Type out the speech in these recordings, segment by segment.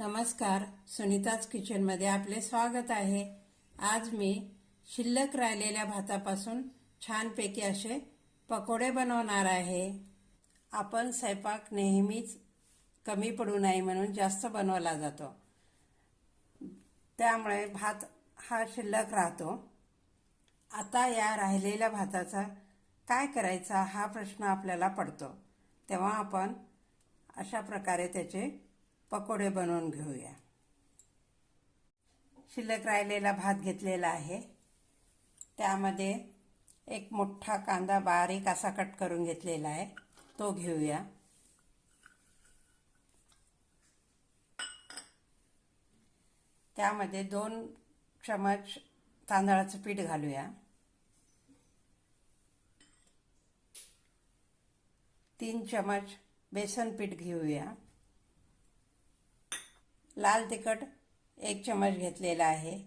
नमस्कार सुनीताज किचनमध्ये आपले स्वागत आहे. आज मी शिल्लक राहिलेल्या भातापासून छानपैकी असे पकोडे बनवणार आहे. आपण स्वयंपाक नेहमीच कमी पडू नये म्हणून जास्त बनवला जातो. त्यामुळे भात हा शिल्लक राहतो. आता या राहिलेल्या भाताचा काय करायचा हा प्रश्न आपल्याला पडतो. तेव्हा आपण अशा प्रकारे त्याचे पकोडे बनवून घेऊया. शिल्लक राहिलेला भात घेतलेला आहे. त्यामध्ये एक मोठा कांदा बारीक असा कट करून घेतलेला आहे. तो घेऊया. त्यामध्ये दोन चमच तांदळाचं पीठ घालूया. तीन चमच बेसन पीठ घेऊया. लाल तिखट एक चमच घेतलेला आहे.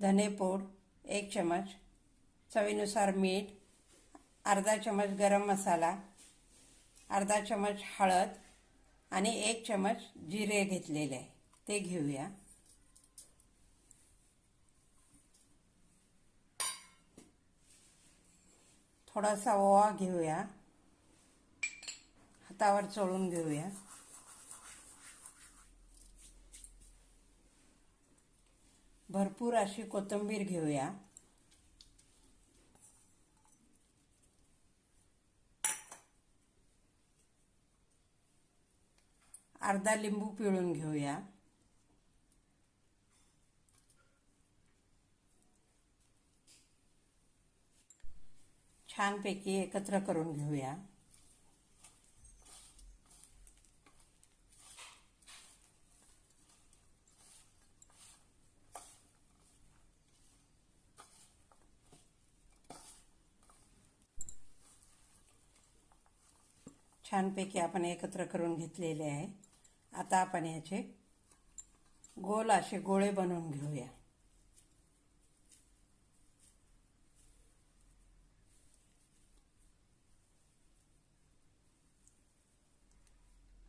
धनेपूड एक चमच चवीनुसार मीठ अर्धा चमच गरम मसाला अर्धा चमच हळद आणि एक चमच जिरे घेतलेले आहे. ते घेऊया. थोडासा ओवा घेऊया. हातावर चोळून घेऊया. भरपूर अशी कोथिंबीर घेऊया. अर्धा लिंबू पिळून घेऊया. छानपैकी एकत्र करून घेऊया. छानपैकी आपण एकत्र करून घेतलेले आहे. आता आपण याचे गोल असे गोळे बनवून घेऊया.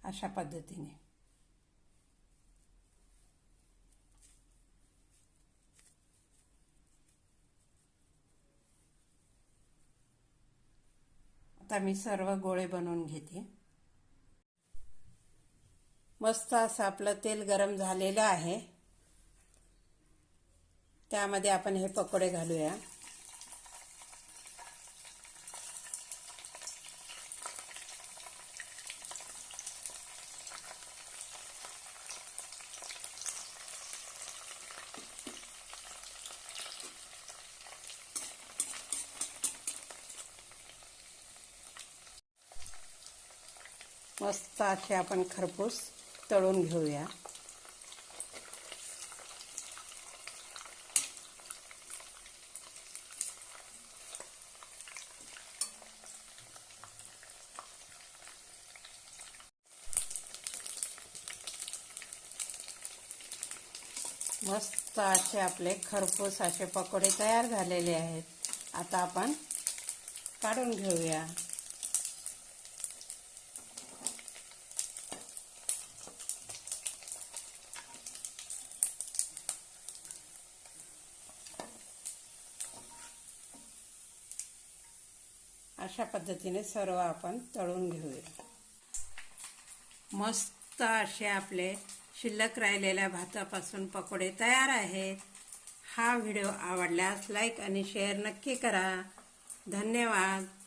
अशा पद्धतीने. आता मी सर्व गोळे बनवून घेते. मस्त असं आपलं तेल गरम झालेलं आहे. त्यामध्ये आपण हे पकोडे घालूया. मस्त असे आपण खरपूस तळून घेऊया. मस्त असे आपले खरपूस असे पकोडे तयार झालेले आहेत. आता आपण काढून घेऊया. अशा पद्धतीने सर्व आपण तळून घेऊया. मस्त असे आपले शिल्लक राहिलेल्या भातापासून पकोडे तयार आहेत. हा व्हिडिओ आवडल्यास लाईक आणि शेअर नक्की करा. धन्यवाद.